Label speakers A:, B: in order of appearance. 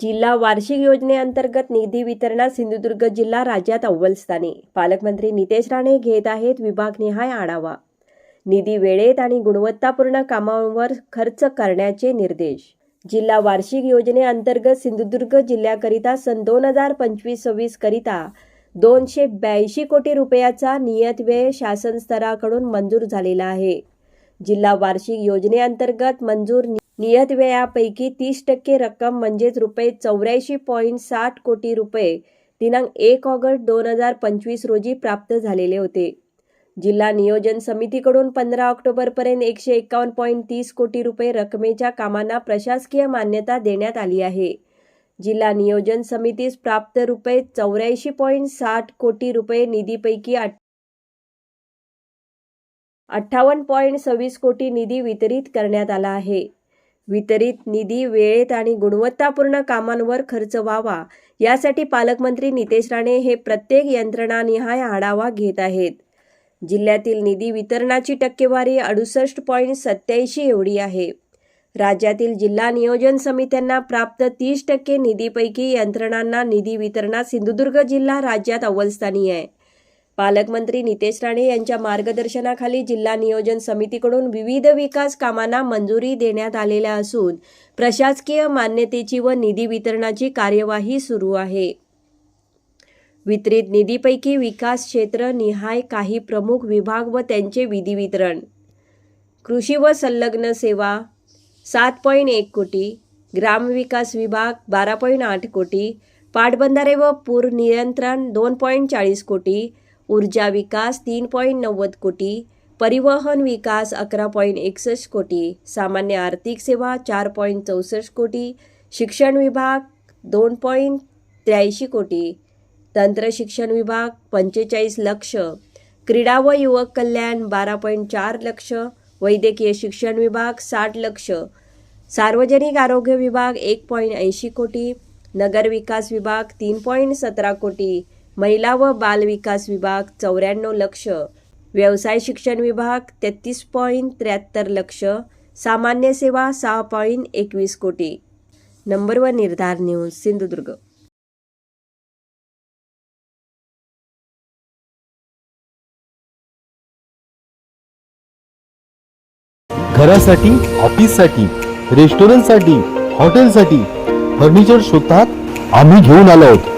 A: जिल्हा वार्षिक योजनेअंतर्गत निधी वितरणात सिंधुदुर्ग जिल्हा राज्यात अव्वल स्थानी. पालकमंत्री नितेश राणे घेत आहेत विभागनिहाय आढावा. निधी वेळेत आणि गुणवत्तापूर्ण कामांवर खर्च करण्याचे निर्देश. जिल्हा वार्षिक योजनेअंतर्गत सिंधुदुर्ग जिल्ह्याकरिता सन दोन हजार पंचवीस सव्वीस करिता दोनशे ब्याऐंशी कोटी रुपयाचा नियत व्यय शासन स्तराकडून मंजूर झालेला आहे. जिल्हा वार्षिक योजनेअंतर्गत मंजूर नियत व्ययापैकी तीस टक्के रक्कम म्हणजेच रुपये चौऱ्याऐंशी पॉईंट साठ कोटी रुपये दिनांक एक ऑगस्ट दोन हजार पंचवीस रोजी प्राप्त झालेले होते. जिल्हा नियोजन समितीकडून पंधरा ऑक्टोबरपर्यंत एकशे एकावन्न पॉईंट तीस कोटी रुपये रकमेच्या कामांना प्रशासकीय मान्यता देण्यात आली आहे. जिल्हा नियोजन समितीस प्राप्त रुपये चौऱ्याऐंशी पॉईंट साठ कोटी रुपये निधीपैकी आठ अठ्ठावन्न पॉईंट सव्वीस कोटी निधी वितरित करण्यात आला आहे. वितरित निधी वेळेत आणि गुणवत्तापूर्ण कामांवर खर्च व्हावा. यासाठी पालकमंत्री नितेश राणे हे प्रत्येक यंत्रणानिहाय आढावा घेत आहेत. जिल्ह्यातील निधी वितरणाची टक्केवारी अडुसष्ट पॉईंट सत्याऐंशी एवढी आहे. राज्यातील जिल्हा नियोजन समित्यांना प्राप्त तीस टक्के निधीपैकी यंत्रणांना निधी वितरणात सिंधुदुर्ग जिल्हा राज्यात अव्वलस्थानी आहे. पालकमंत्री नितेश राणे यांच्या मार्गदर्शनाखाली जिल्हा नियोजन समितीकडून विविध विकास कामांना मंजुरी देण्यात आलेल्या असून प्रशासकीय मान्यतेची व निधी वितरणाची कार्यवाही सुरू आहे. वितरित निधीपैकी विकास क्षेत्र निहाय काही प्रमुख विभाग व त्यांचे विधी वितरण. कृषी व संलग्न सेवा सात पॉईंट एक कोटी. ग्रामविकास विभाग बारा पॉईंट आठ कोटी. पाटबंधारे व पूर नियंत्रण दोन पॉईंट चाळीस कोटी. ऊर्जा विकास तीन पॉईंट नव्वद कोटी परिवहन विकास अकरा पॉईंट एकसष्ट कोटी सामान्य आर्थिक सेवा चार पॉईंट चौसष्ट कोटी शिक्षण विभाग दोन पॉईंट त्र्याऐंशी कोटी तंत्र शिक्षण विभाग पंचेचाळीस लक्ष क्रीडा व युवक कल्याण बारा पॉईंट चार लक्ष वैद्यकीय शिक्षण विभाग साठ लक्ष सार्वजनिक आरोग्य विभाग एक पॉईंट ऐंशी कोटी नगर विकास विभाग तीन पॉईंट सतरा कोटी महिला व बाल विकास विभाग चौऱ्याण्णव लक्ष. व्यवसाय शिक्षण विभाग तेहतीस पॉईंट त्र्याहत्तर लक्ष. सामान्य सेवा सहा पॉईंट एकवीस कोटी. नंबर व निर्धार न्यूज सिंधुदुर्ग.
B: घरासाठी ऑफिससाठी रेस्टॉरंटसाठी हॉटेलसाठी फर्निचर शोधतात आम्ही घेऊन आलो आहोत.